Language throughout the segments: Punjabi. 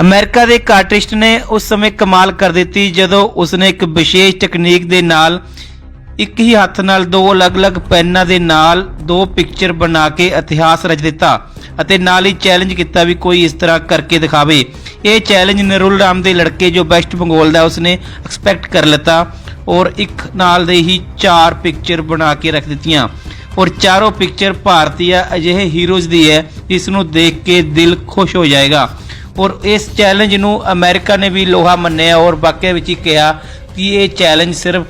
ਅਮਰੀਕਾ ਦੇ ਇੱਕ ਆਰਟਿਸਟ ਨੇ ਉਸ ਸਮੇਂ ਕਮਾਲ ਕਰ ਦਿੱਤੀ ਜਦੋਂ ਉਸਨੇ ਇੱਕ ਵਿਸ਼ੇਸ਼ ਟੈਕਨੀਕ ਦੇ ਨਾਲ ਇੱਕ ਹੀ ਹੱਥ ਨਾਲ ਦੋ ਅਲੱਗ-ਅਲੱਗ ਪੈਨਾਂ ਦੇ ਨਾਲ ਦੋ ਪਿਕਚਰ ਬਣਾ ਕੇ ਇਤਿਹਾਸ ਰਚ ਦਿੱਤਾ ਅਤੇ ਨਾਲ ਹੀ ਚੈਲੰਜ ਕੀਤਾ ਵੀ ਕੋਈ ਇਸ ਤਰ੍ਹਾਂ ਕਰਕੇ ਦਿਖਾਵੇ। ਇਹ ਚੈਲੰਜ ਨਰੁਲ ਰਾਮ ਦੇ ਲੜਕੇ ਜੋ ਵੈਸਟ ਬੰਗਾਲ ਦਾ ਉਸਨੇ ਐਕਸਪੈਕਟ ਕਰ ਲਿੱਤਾ ਔਰ ਇੱਕ ਨਾਲ ਦੇ ਹੀ ਚਾਰ ਪਿਕਚਰ ਬਣਾ ਕੇ ਰੱਖ ਦਿੱਤੀਆਂ। ਔਰ ਚਾਰੋਂ ਪਿਕਚਰ ਭਾਰਤੀ ਅਜਿਹੇ ਹੀਰੋਜ਼ ਦੀ ਹੈ ਜਿਸ ਨੂੰ ਦੇਖ ਕੇ ਦਿਲ ਖੁਸ਼ ਹੋ ਜਾਏਗਾ। ਔਰ ਇਸ ਚੈਲੰਜ ਨੂੰ ਅਮਰੀਕਾ ਨੇ ਵੀ ਲੋਹਾ ਮੰਨਿਆ ਔਰ ਵਾਕਿਆ ਵਿੱਚ ਹੀ ਕਿਹਾ ਕਿ ਇਹ ਚੈਲੰਜ ਸਿਰਫ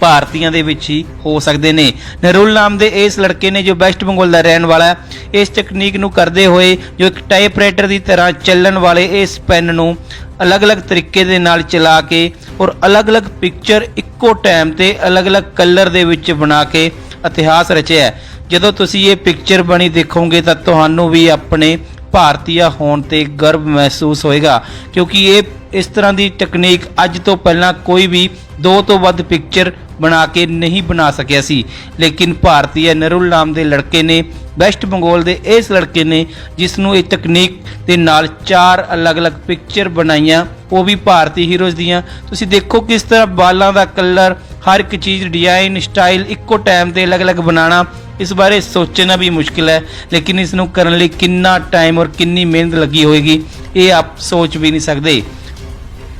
ਭਾਰਤੀਆਂ ਦੇ ਵਿੱਚ ਹੀ ਹੋ ਸਕਦੇ ਨੇ। ਨਰੁਲ ਨਾਮ ਦੇ ਇਸ ਲੜਕੇ ਨੇ ਜੋ ਵੈਸਟ ਬੰਗਾਲ ਦਾ ਰਹਿਣ ਵਾਲਾ ਹੈ, ਇਸ ਟੈਕਨੀਕ ਨੂੰ ਕਰਦੇ ਹੋਏ ਜੋ ਇੱਕ ਟਾਈਪਰਾਈਟਰ ਦੀ ਤਰ੍ਹਾਂ ਚੱਲਣ ਵਾਲੇ ਇਸ ਪੈਨ ਨੂੰ ਅਲੱਗ-ਅਲੱਗ ਤਰੀਕੇ ਦੇ ਨਾਲ ਚਲਾ ਕੇ ਔਰ ਅਲੱਗ-ਅਲੱਗ ਪਿਕਚਰ ਇੱਕੋ ਟਾਈਮ ਤੇ ਅਲੱਗ-ਅਲੱਗ ਕਲਰ ਦੇ ਵਿੱਚ ਬਣਾ ਕੇ ਇਤਿਹਾਸ ਰਚਿਆ ਜਦੋਂ ਤੁਸੀਂ ਇਹ ਪਿਕਚਰ ਬਣੀ ਦੇਖੋਗੇ ਤਾਂ ਤੁਹਾਨੂੰ ਵੀ ਆਪਣੇ ਭਾਰਤੀਆ ਹੋਣ ਤੇ ਗਰਵ ਮਹਿਸੂਸ ਹੋਏਗਾ, ਕਿਉਂਕਿ ਇਹ ਇਸ ਤਰ੍ਹਾਂ ਦੀ ਟੈਕਨੀਕ ਅੱਜ ਤੋਂ ਪਹਿਲਾਂ ਕੋਈ ਵੀ ਦੋ ਤੋਂ ਵੱਧ ਪਿਕਚਰ ਬਣਾ ਕੇ ਨਹੀਂ ਬਣਾ ਸਕਿਆ ਸੀ। ਲੇਕਿਨ ਭਾਰਤੀਆ ਨਰੁਲ ਨਾਮ ਦੇ ਲੜਕੇ ਨੇ, ਵੈਸਟ ਬੰਗਾਲ ਦੇ ਇਸ ਲੜਕੇ ਨੇ, ਜਿਸ ਨੂੰ ਇਹ ਤਕਨੀਕ ਦੇ ਨਾਲ ਚਾਰ ਅਲੱਗ-ਅਲੱਗ ਪਿਕਚਰ ਬਣਾਈਆਂ, ਉਹ ਵੀ ਭਾਰਤੀ ਹੀਰੋਜ਼ ਦੀਆਂ। ਤੁਸੀਂ ਦੇਖੋ ਕਿਸ ਤਰ੍ਹਾਂ ਬਾਲਾਂ ਦਾ ਕਲਰ ਹਰ ਇੱਕ ਚੀਜ਼ ਡਿਜ਼ਾਈਨ ਸਟਾਈਲ ਇੱਕੋ ਟਾਈਮ ਤੇ ਅਲੱਗ-ਅਲੱਗ ਬਣਾਉਣਾ ਇਸ ਬਾਰੇ ਸੋਚਣਾ ਵੀ ਮੁਸ਼ਕਿਲ ਹੈ, ਲੇਕਿਨ ਇਸ ਨੂੰ ਕਰਨ ਲਈ ਕਿੰਨਾ ਟਾਈਮ ਔਰ ਕਿੰਨੀ ਮਿਹਨਤ ਲੱਗੀ ਹੋਏਗੀ, ਇਹ ਆਪ ਸੋਚ ਵੀ ਨਹੀਂ ਸਕਦੇ।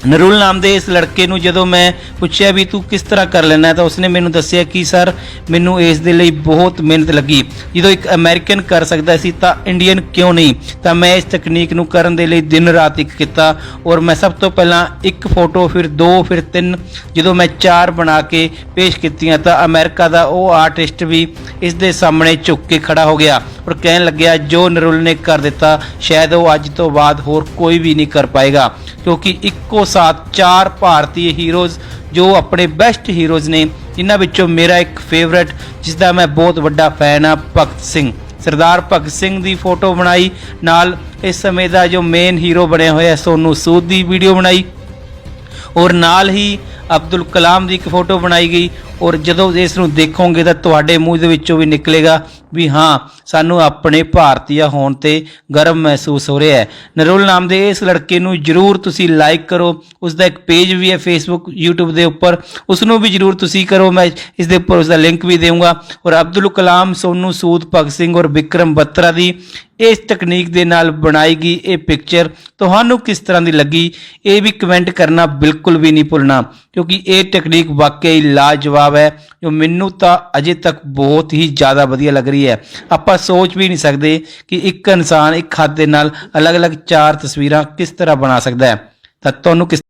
ਨਰੁਲ ਨਾਮ ਦੇ ਇਸ ਲੜਕੇ ਨੂੰ ਜਦੋਂ ਮੈਂ ਪੁੱਛਿਆ ਵੀ ਤੂੰ ਕਿਸ ਤਰ੍ਹਾਂ ਕਰ ਲੈਣਾ ਤਾਂ ਉਸਨੇ ਮੈਨੂੰ ਦੱਸਿਆ ਕਿ ਸਰ, ਮੈਨੂੰ ਇਸ ਦੇ ਲਈ ਬਹੁਤ ਮਿਹਨਤ ਲੱਗੀ। ਜਦੋਂ ਇੱਕ ਅਮਰੀਕਨ ਕਰ ਸਕਦਾ ਸੀ ਤਾਂ ਇੰਡੀਅਨ ਕਿਉਂ ਨਹੀਂ? ਤਾਂ ਮੈਂ ਇਸ ਤਕਨੀਕ ਨੂੰ ਕਰਨ ਦੇ ਲਈ ਦਿਨ ਰਾਤ ਇੱਕ ਕੀਤਾ ਔਰ ਮੈਂ ਸਭ ਤੋਂ ਪਹਿਲਾਂ ਇੱਕ ਫੋਟੋ, ਫਿਰ ਦੋ, ਫਿਰ ਤਿੰਨ, ਜਦੋਂ ਮੈਂ ਚਾਰ ਬਣਾ ਕੇ ਪੇਸ਼ ਕੀਤੀਆਂ ਤਾਂ ਅਮਰੀਕਾ ਦਾ ਉਹ ਆਰਟਿਸਟ ਵੀ ਇਸ ਦੇ ਸਾਹਮਣੇ ਝੁੱਕ ਕੇ ਖੜਾ ਹੋ ਗਿਆ ਔਰ ਕਹਿਣ ਲੱਗਿਆ, ਜੋ ਨਰੁਲ ਨੇ ਕਰ ਦਿੱਤਾ, ਸ਼ਾਇਦ ਉਹ ਅੱਜ ਤੋਂ ਬਾਅਦ ਹੋਰ ਕੋਈ ਵੀ ਨਹੀਂ ਕਰ ਪਾਏਗਾ, ਕਿਉਂਕਿ ਇੱਕੋ ਸਾਥ ਚਾਰ ਭਾਰਤੀ ਹੀਰੋਜ਼ ਜੋ ਆਪਣੇ ਬੈਸਟ ਹੀਰੋਜ਼ ਨੇ, ਜਿਨ੍ਹਾਂ ਵਿੱਚੋਂ ਮੇਰਾ ਇੱਕ ਫੇਵਰਿਟ ਜਿਸ ਦਾ ਮੈਂ ਬਹੁਤ ਵੱਡਾ ਫੈਨ ਆ ਭਗਤ ਸਿੰਘ। ਸਰਦਾਰ ਭਗਤ ਸਿੰਘ ਦੀ ਫੋਟੋ ਬਣਾਈ, ਨਾਲ ਇਸ ਸਮੇਂ ਦਾ ਜੋ ਮੇਨ ਹੀਰੋ ਬਣਿਆ ਹੋਇਆ ਸੋਨੂ ਸੂਦ ਦੀ ਵੀਡੀਓ ਬਣਾਈ। ਔਰ ਨਾਲ ਹੀ ਅਬਦੁਲ ਕਲਾਮ ਦੀ ਇੱਕ ਫੋਟੋ ਬਣਾਈ ਗਈ। ਔਰ ਜਦੋਂ ਇਸ ਨੂੰ ਦੇਖੋਗੇ ਤਾਂ ਤੁਹਾਡੇ ਮੂੰਹ ਦੇ ਵਿੱਚੋਂ ਵੀ ਨਿਕਲੇਗਾ ਵੀ ਹਾਂ, ਸਾਨੂੰ ਆਪਣੇ ਭਾਰਤੀਆ ਹੋਣ ਤੇ ਗਰਵ ਮਹਿਸੂਸ ਹੋ ਰਿਹਾ ਹੈ। ਨਰੁਲ ਨਾਮ ਦੇ ਇਸ ਲੜਕੇ ਨੂੰ ਜਰੂਰ ਤੁਸੀਂ ਲਾਈਕ ਕਰੋ। ਉਸ ਦਾ ਇੱਕ ਪੇਜ ਵੀ ਹੈ ਫੇਸਬੁੱਕ YouTube ਦੇ ਉੱਪਰ। ਉਸ ਨੂੰ ਵੀ ਜਰੂਰ ਤੁਸੀਂ ਕਰੋ। ਮੈਂ ਇਸ ਦੇ ਉੱਪਰ ਉਸ ਦਾ ਲਿੰਕ ਵੀ ਦੇਵਾਂਗਾ ਔਰ ਅਬਦੁਲ ਕਲਾਮ, ਸੋਨੂ ਸੂਦ, ਭਗਤ ਸਿੰਘ ਔਰ ਵਿਕਰਮ ਬੱਤਰਾ ਦੀ ਇਸ ਤਕਨੀਕ ਦੇ ਨਾਲ ਬਣਾਈ ਗਈ ਇਹ ਪਿਕਚਰ ਤੁਹਾਨੂੰ ਕਿਸ ਤਰ੍ਹਾਂ ਦੀ ਲੱਗੀ ਇਹ ਵੀ ਕਮੈਂਟ ਕਰਨਾ ਬਿਲਕੁਲ ਵੀ ਨਹੀਂ ਭੁੱਲਣਾ, ਕਿਉਂਕਿ ਇਹ ਟੈਕਨੀਕ ਵਾਕਈ ਲਾਜਵਾਬ ਹੈ, ਜੋ ਮੈਨੂੰ ਤਾਂ ਅਜੇ ਤੱਕ ਬਹੁਤ ਹੀ ਜ਼ਿਆਦਾ ਵਧੀਆ ਲੱਗ ਰਹੀ ਹੈ। ਆਪਾਂ ਸੋਚ ਵੀ ਨਹੀਂ ਸਕਦੇ ਕਿ ਇੱਕ ਇਨਸਾਨ ਇੱਕ ਹੱਥ ਦੇ ਨਾਲ ਅਲੱਗ-ਅਲੱਗ ਚਾਰ ਤਸਵੀਰਾਂ ਕਿਸ ਤਰ੍ਹਾਂ ਬਣਾ ਸਕਦਾ ਹੈ। ਤਾਂ ਤੁਹਾਨੂੰ ਕਿਸ